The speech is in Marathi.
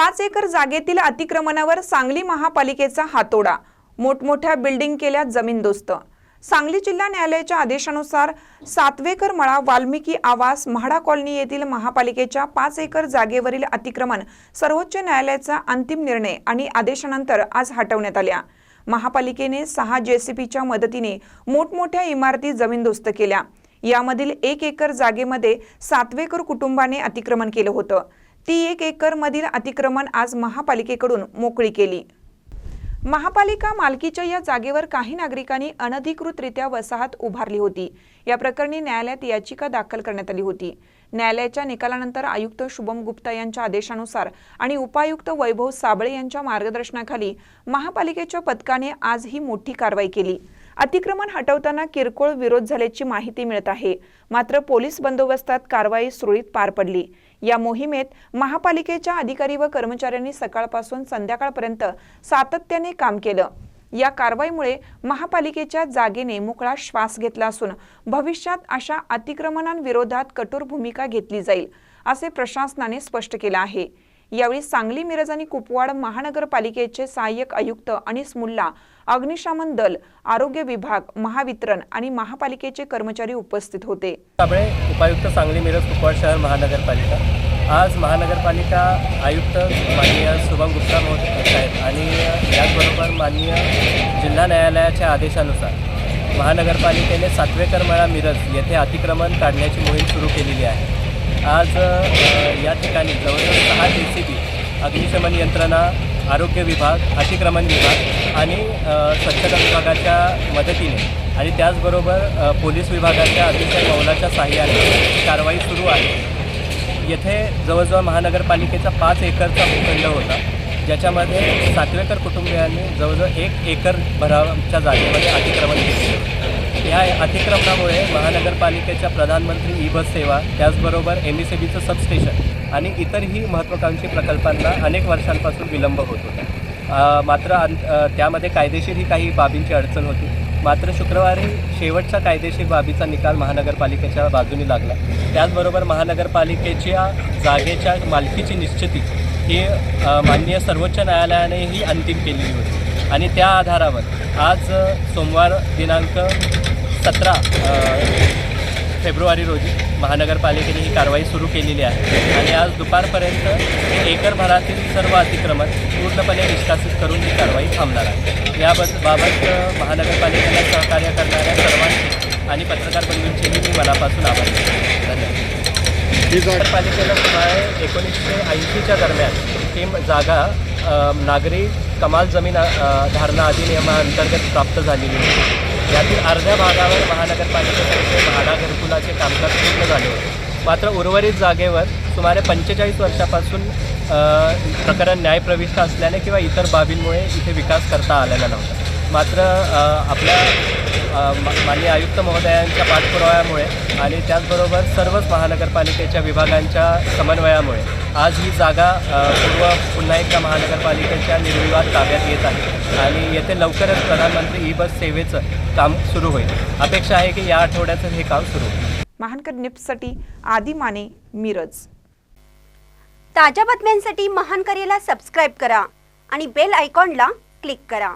पाच एकर जागेतील अतिक्रमणावर सांगली महापालिकेचा हातोडा. मोठमोठ्या बिल्डिंग केल्या जमीनदोस्त सांगली जिल्हा न्यायालयाच्या आदेशानुसार सातवेकर मळा वाल्मिकी आवास म्हाडा कॉलनी येथील महापालिकेच्या पाच एकर जागेवरील अतिक्रमण सर्वोच्च न्यायालयाचा अंतिम निर्णय आणि आदेशानंतर आज हटवण्यात आल्या. महापालिकेने सहा जेसीपीच्या मदतीने मोठमोठ्या इमारती जमीनदोस्त केल्या. यामधील एक एकर जागेमध्ये सातवेकर कुटुंबाने अतिक्रमण केलं होतं. ती एक एकरमधील अतिक्रमण आज महापालिकेकडून मोकळी केली. महापालिका मालकीच्या या जागेवर काही नागरिकांनी अनधिकृतरित्या वसाहत उभारली होती. या प्रकरणी न्यायालयात याचिका दाखल करण्यात आली होती. न्यायालयाच्या निकालानंतर आयुक्त शुभम गुप्ता यांच्या आदेशानुसार आणि उपायुक्त वैभव साबळे यांच्या मार्गदर्शनाखाली महापालिकेच्या पथकाने आज ही मोठी कारवाई केली. अतिक्रमण हटवताना किरकोळ विरोध झाल्याची माहिती मिळत आहे. मात्र पोलीस बंदोबस्तात कारवाई सुरळीत पार पडली. या मोहिमेत महापालिकेच्या अधिकारी व कर्मचाऱ्यांनी सकाळपासून संध्याकाळपर्यंत सातत्याने काम केलं. या कारवाईमुळे महापालिकेच्या जागेने मोकळा श्वास घेतला असून भविष्यात अशा अतिक्रमणांविरोधात कठोर भूमिका घेतली जाईल असे प्रशासनाने स्पष्ट केलं आहे. यावेळी सांगली मिरज आणि कुपवाड महानगरपालिकेचे सहाय्यक आयुक्त अनिस मुल्ला अग्निशमन दल आरोग्य विभाग महावितरण आणि महापालिकेचे कर्मचारी उपस्थित होते. साबळे उपायुक्त सांगली मिरज कुपवाड शहर महानगरपालिका. आज महानगरपालिका आयुक्त माननीय शुभम गुप्ता महोदय आहेत आणि याचबरोबर माननीय जिल्हा न्यायालयाच्या आदेशानुसार महानगरपालिकेने सातवेकर मळा मिरज येथे अतिक्रमण काढण्याची मोहीम सुरू केलेली आहे. आज या ठिकाणी जवळजवळ सहा जे सी बी अग्निशमन यंत्रणा आरोग्य विभाग अतिक्रमण विभाग आणि स्वच्छता विभागाच्या मदतीने आणि त्याचबरोबर पोलीस विभागाच्या अतिशय मौलाच्या साह्याने कारवाई सुरू आहे. येथे जवळजवळ महानगरपालिकेचा पाच एकरचा भूखंड होता ज्याच्यामध्ये सातवेकर कुटुंबियांनी जवळजवळ एक एकर भराच्या जागेमध्ये अतिक्रमण केले. ह्या अतिक्रमणामुळे महानगरपालिकेच्या प्रधानमंत्री ई बस सेवा त्याचबरोबर एम एस बीचं सबस्टेशन आणि इतरही महत्त्वाकांक्षी प्रकल्पांना अनेक वर्षांपासून विलंब होत होता. मात्र अन- त्यामध्ये कायदेशीरही काही बाबींची अडचण होती. मात्र शुक्रवारी शेवटच्या कायदेशीर बाबीचा निकाल महानगरपालिकेच्या बाजूने लागला. त्याचबरोबर महानगरपालिकेच्या जागेच्या मालकीची निश्चिती ही माननीय सर्वोच्च न्यायालयानेही अंतिम केलेली होती. आणि त्या आधारावर आज सोमवार दिनांक सतरा फेब्रुवारी रोजी महानगरपालिकेने ही कारवाई सुरू केलेली आहे. आणि आज दुपारपर्यंत एकरभरातील सर्व अतिक्रमण पूर्णपणे निष्कासित करून ही कारवाई थांबणार आहे. याबद्द बाबत महानगरपालिकेला सहकार्य करणाऱ्या सर्वांचे आणि पत्रकार बंधूंचेही मी मनापासून आभार. धन्यवाद. नगरपालिकेला सुमारे एकोणीसशे ऐंशीच्या दरम्यान ही जागा नागरी कमाल जमीन धारणा अधिनियमाअंतर्गत प्राप्त झालेली होती. यातील अर्ध्या भागावर महानगरपालिकेतर्फे भाडा घरकुलाचे कामकाज पूर्ण झाले होते. मात्र उर्वरित जागेवर सुमारे पंचेचाळीस वर्षापासून प्रकरण न्यायप्रविष्ट असल्याने किंवा इतर बाबींमुळे इथे विकास करता आलेला नव्हता. मात्र आपल्या माननीय आयुक्त महोदयांच्या पाठपुराव्यामुळे आणि त्याचबरोबर सर्वच महानगरपालिकेच्या विभागांच्या समन्वयामुळे आज ही जागा पूर्व पुन्हा एकदा महानगरपालिकेच्या निर्विवाद ताब्यात येत आहे आणि येथे लवकरच प्रधानमंत्री ई बस सेवेचं काम सुरू होईल. अपेक्षा आहे की या आठवड्याचं हे काम सुरू होईल. महानकर निप्ससाठी आदी माने मिरज. ताज्या बातम्यांसाठी महान करेला सबस्क्राईब करा आणि बेल आयकॉनला क्लिक करा.